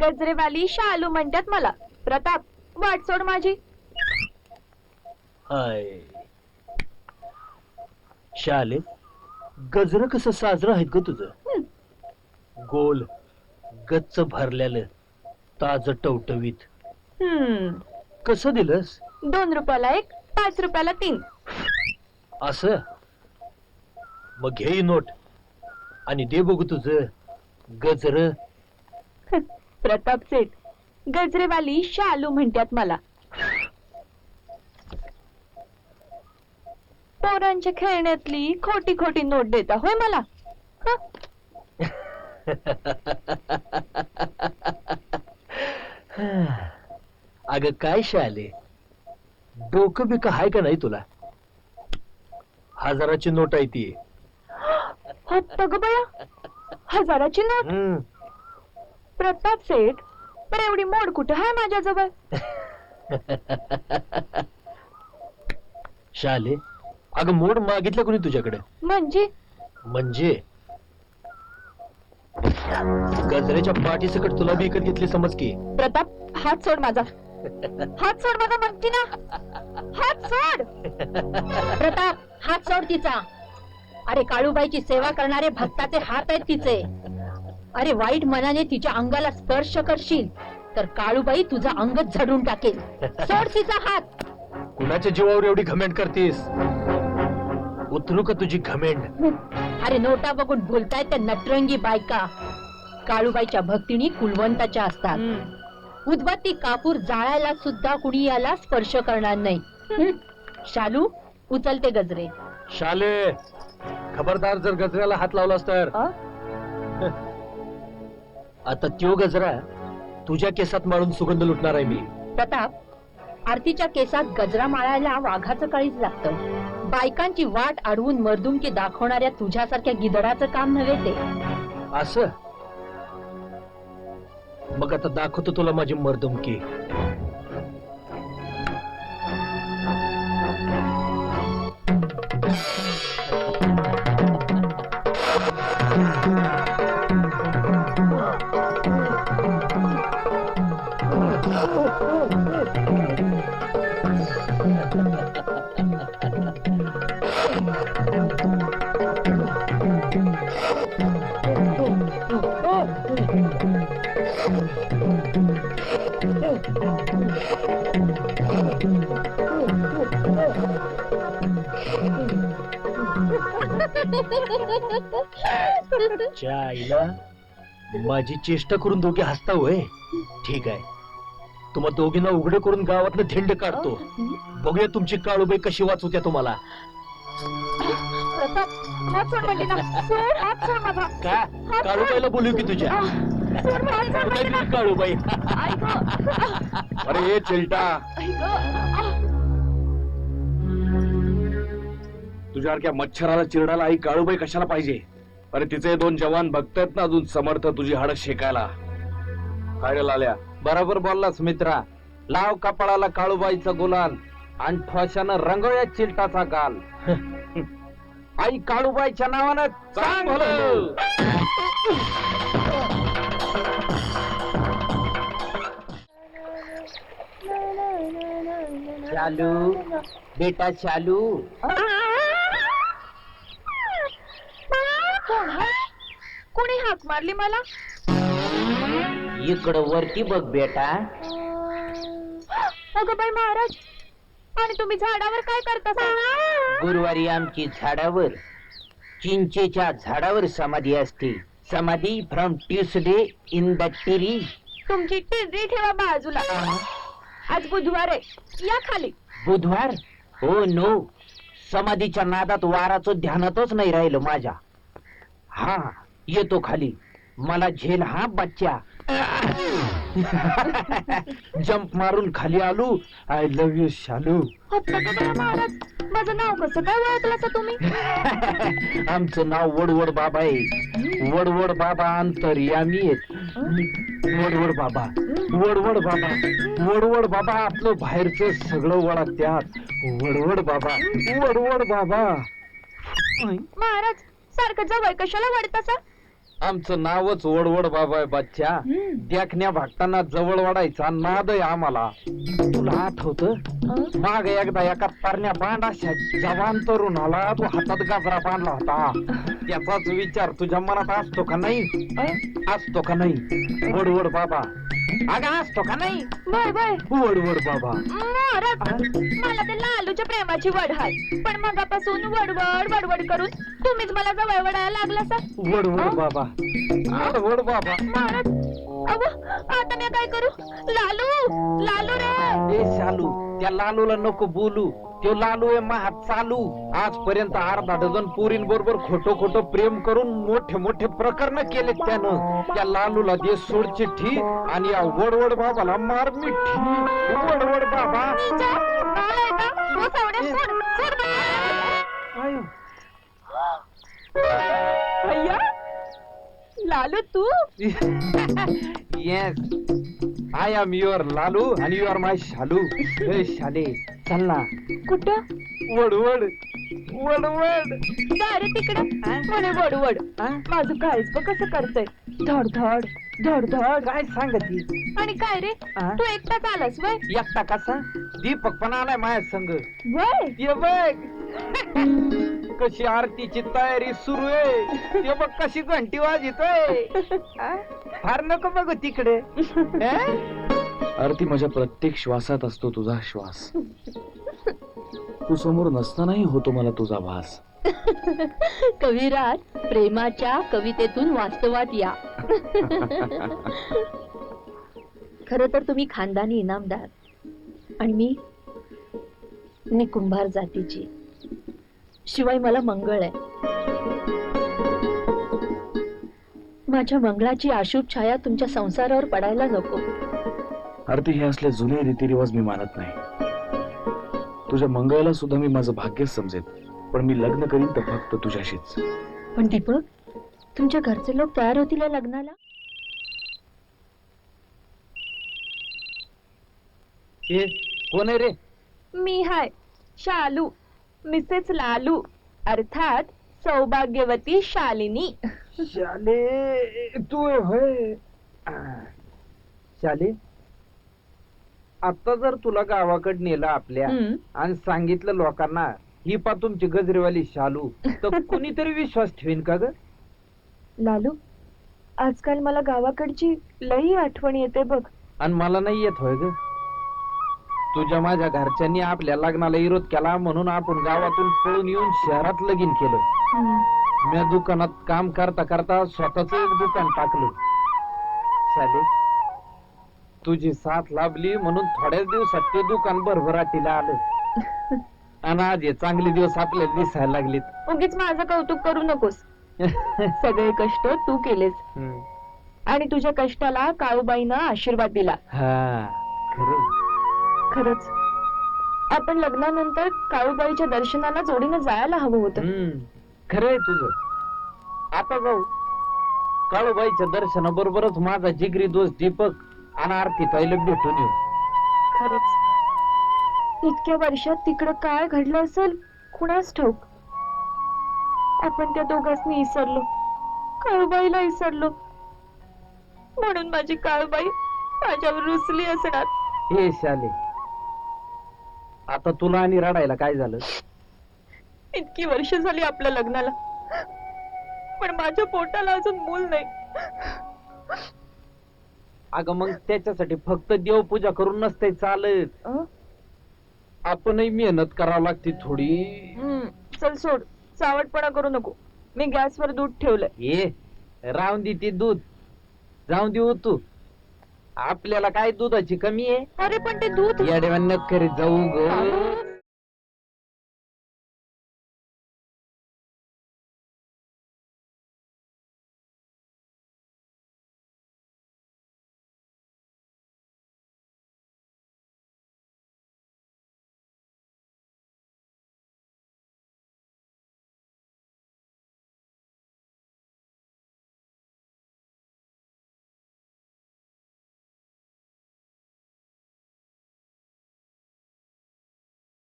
गजरेवाली शालू म्हणतात मला. प्रताप वाट सोड माझी. हाय. शाले गजर कसं साजरं आहेत ग तुझं. गोल गच्च भरलेलं ताज टवटवीत. कसं दिलंस? दोन रुपयाला एक पाच रुपयाला तीन. असं? मग घे नोट. आणि दे बघू तुझं गजर. प्रताप सेठ गजरेवाली शालू म्हणतात मला. पोरांच्या खेळण्यातली खोटी खोटी नोट देता होय मला? हं? अगं काय शाले? डोकं बिक हाय का नाही तुला? हजाराची नोट आहे ती. ग बया. हजाराची नोट. प्रताप सेठ पण एवढी मोड कुठं आहे माझ्याजवळ? शाले अगं मोड मागितलं कोणी तुझ्याकडे? म्हणजे? म्हणजे? गजऱ्याच्या पाठीसकट तुला बी विकत घेतली समज की. प्रताप हात सोड माझा. हात सोड माझा म्हणती ना. हात सोड. प्रताप हात सोड तिचा. अरे काळूबाईची सेवा करणारे भक्ताचे हात आहेत तिचे. अरे वाईट मनाने तिच्या अंगाला स्पर्श करशील तर काळूबाई तुझा अंग झडून टाकेल. सोड तिचा हात. कुणाच्या जीवावर एवढी घमेंड करतीस? उतरू का तुझी घमेंड अरे नोटा बघून बोलतायत त्या नटरंगी बायका. काळूबाईच्या भक्तिनी कुलवंताच्या असतात. उदबत्ती कापूर जाळायला सुद्धा कुणी याला स्पर्श करणार नाही. हं? शालू उचलते गजरे. शाले खबरदार जर गजऱ्याला हात लावलास तर. अ? आता त्यो गजरा तुझ्या केसात मारून सुगंध लुटणार आहे मी. प्रताप आरतीच्या केसात गजरा माळायला वाघाचं काळीच लागतं. बायकांची वाट अडवून मर्दुमकी दाखवणाऱ्या तुझ्यासारख्या गिदडाचं काम नव्हे ते. असं? मग आता दाखवतो तुला माझी मर्दमकी. च्या आईला माझी चेष्टा करून दोघे हसता होय? ठीक आहे. तुम्हा दोघींना उघडे करून गावातनं थेंड काढतो. बघूया तुमची काळूबाई कशी वाचवत्या तुम्हाला. हात ना हात का? काळूबाईला बोलू की तुझ्या? हात ना. गेली काळूबाई? आई गं. अरे ये चिलटा. आह. तुझ्यासारख्या मच्छराला चिरडाला आई काळूबाई कशाला पाहिजे? अरे तिचे दोन जवान भक्त आहेत ना अजून समर्थ तुझी हाड शेकायला. काय रे लाल्या? बरोबर बोललास मित्रा. लाव कपाळाला काळूबाईचा गुलाल आणि ठोशानं रंगवया चिलटाचा गाल. आई काळूबाईच्या नावानं चांगलं. चालू बेटा कोण आहे? कोणी हाक मारली मला? इकडं वरती बघ बेटा. अगं बाई महाराज आणि तुम्ही झाडावर काय करता? गुरुवारी आमची झाडावर चिंचेच्या झाडावर समाधी असते. समाधी फ्रॉम ट्युसडे इन द टेरी तुमची टिजरी ठेवा बाजूला आज बुधवार आहे. या खाली. बुधवार? हो नो. समाधीच्या नादात वाराचं ध्यानातच नाही राहिलं माझ्या. हा येतो खाली. मला झेल हा बच्चा. जंप मारून खाली आलो. आय लव्ह यू शालू. महाराज माझं नाव कसं काय ओळखलं तुम्ही? आमचं नाव वडवड बाबा आहे. वडवड बाबा अंतर्यामी आहेत. वडवड बाबा. वडवड बाबा. वडवड बाबा आपलं बाहेरचं सगळं वडा त्यात वडवड बाबा. वडवड बाबा. महाराज सारखं जवळ कशाला वाढत असा आमचं नावच वडवड बाबा आहे बच्चा देखण्या भागताना जवळ वाढायचा नाद आहे आम्हाला. तुला आठवत? माग एकदा एका तरण्या बांडाशा जवान तरुणाला तू हातात गाजरा बांधला होता. त्याचाच विचार तुझ्या मनात असतो का नाही? असतो का नाही? वडवड बाबा. अगं असतो का नाही? बाय बाय वडवड बाबा. महाराज मला ते लालूच्या प्रेमाची वड हाय. पण मगापासून वडवड वडवड करून तुम्हीच मला जवळ वडायला लागला सर. वडवड बाबा. वडवड बाबा. महाराज अहो आता मी काय करू? लालू लालू रे. ए शालू. त्या लालूला नको बोलू. तो लालू आहे महा चालू. आजपर्यंत अर्धा डझन पुरीन बरोबर खोटं खोटं प्रेम करून मोठे मोठे प्रकरण केले त्यानं. त्या लालूला दे सोड चिठ्ठी आणि या वडवड बाबाला मार मिठी. वडवड बाबा. आयो. लालू तू? Yes I am your Lalu आणि यू आर माय शालू. ए शाले चल ना. कुठं? वडवड वडवड. जा रे तिकडं म्हणे वडवड. माझं काळीच बघ कसं करतय. धड धड धड धड. काय सांगती? आणि काय रे? तू एकटाच आलास वय? एकटा कसा? दीपक पण आलाय माझ्या संग. वय? ये बघ. कशी आरतीची तयारी सुरू आहे? ते बघ कशी घंटी वाजितोय. हा? फार नको बघू तिकडे. हा? आरती माझ्या प्रत्येक श्वासात असतो तुझा श्वास. तू समोर नसतानाही होतो मला तुझा भास कविराज प्रेमाच्या कवितेतून वास्तवात या. खर तर तुम्ही खानदानी इनामदार. आणि मी मी कुंभार जातीची. शिवाय मला मंगळ आहे. माझ्या मंगळाची अशुभ छाया तुमच्या संसारावर पडायला नको. आरती हे असले जुने रीतिरिवाज मी मानत नाही. तुझ्या मंगळाला सुद्धा मी माझं भाग्यच समजेन पण मी लग्न करीन तर फक्त तुझ्याशीच. पण दीपक तुमच्या घरचे लोक तयार होतील या लग्नाला? ए कोण आहे रे? मी हाय शालू. मिसेस लालू अर्थात सौभाग्यवती शालिनी शाले तू होय. शाले आता जर तुला गावाकडे नेलं आपल्या हम्म. आणि सांगितलं लोकांना ही पा तुमची गजरेवाली शालू तर कुणीतरी विश्वास ठेवीन का ग लालू आजकाल मला गावाकडची लई आठवण येते बघ आणि मला नाही येत होय ग तुझ्या माझ्या घरच्यांनी आपल्या लग्नाला विरोध केला म्हणून आपण गावातून पळून येऊन शहरात लगीन केलं. मी दुकानात काम करता करता स्वतःच एक दुकान टाकलं. शाले तुझी साथ लाभली म्हणून थोड्याच दिवसात ते दुकान भरभराटीला आलं. आणि आज हे चांगले दिवस आपल्याला दिसायला लागलेत. उगीच माझं कौतुक करू नकोस. सगळे कष्ट तू केलेस. हम्म. आणि तुझ्या कष्टाला काळूबाईनं आशीर्वाद दिला. हा खरं खरंच. आपण लग्नानंतर काळूबाईच्या दर्शनाला जोडीनं जायला हवं होतं. खरंय तुझं. आता जाऊ. काळूबाईच्या दर्शनाबरोबरच माझा जिगरी दोस्त दीपक आणि आरती ताईला भेटून येऊ. खरंच. इतक्या वर्षात तिकडं काय घडलं असेल कुणाच ठाऊक? आपण त्या दोघांनी विसरलो काळूबाईला विसरलो म्हणून माझी काळूबाई माझ्यावर रुसली असणार. हे शाले आता तुला आणि रडायला काय झालं? इतकी वर्ष झाली आपल्या लग्नाला. पण माझ्या पोटाला अजून मूल नाही. अगं मग त्याच्यासाठी फक्त देवपूजा करून नसते चालत. अं? आपणही मेहनत करावी लागते थोडी. हम्म, चल सोड. चावटपणा करू नको. मी गॅसवर दूध ठेवलंय. ये राहून दे ते दूध. जाऊन देऊ तू आपल्याला काय दुधाची कमी आहे? अरे पण ते दूध या करीत जाऊ ग.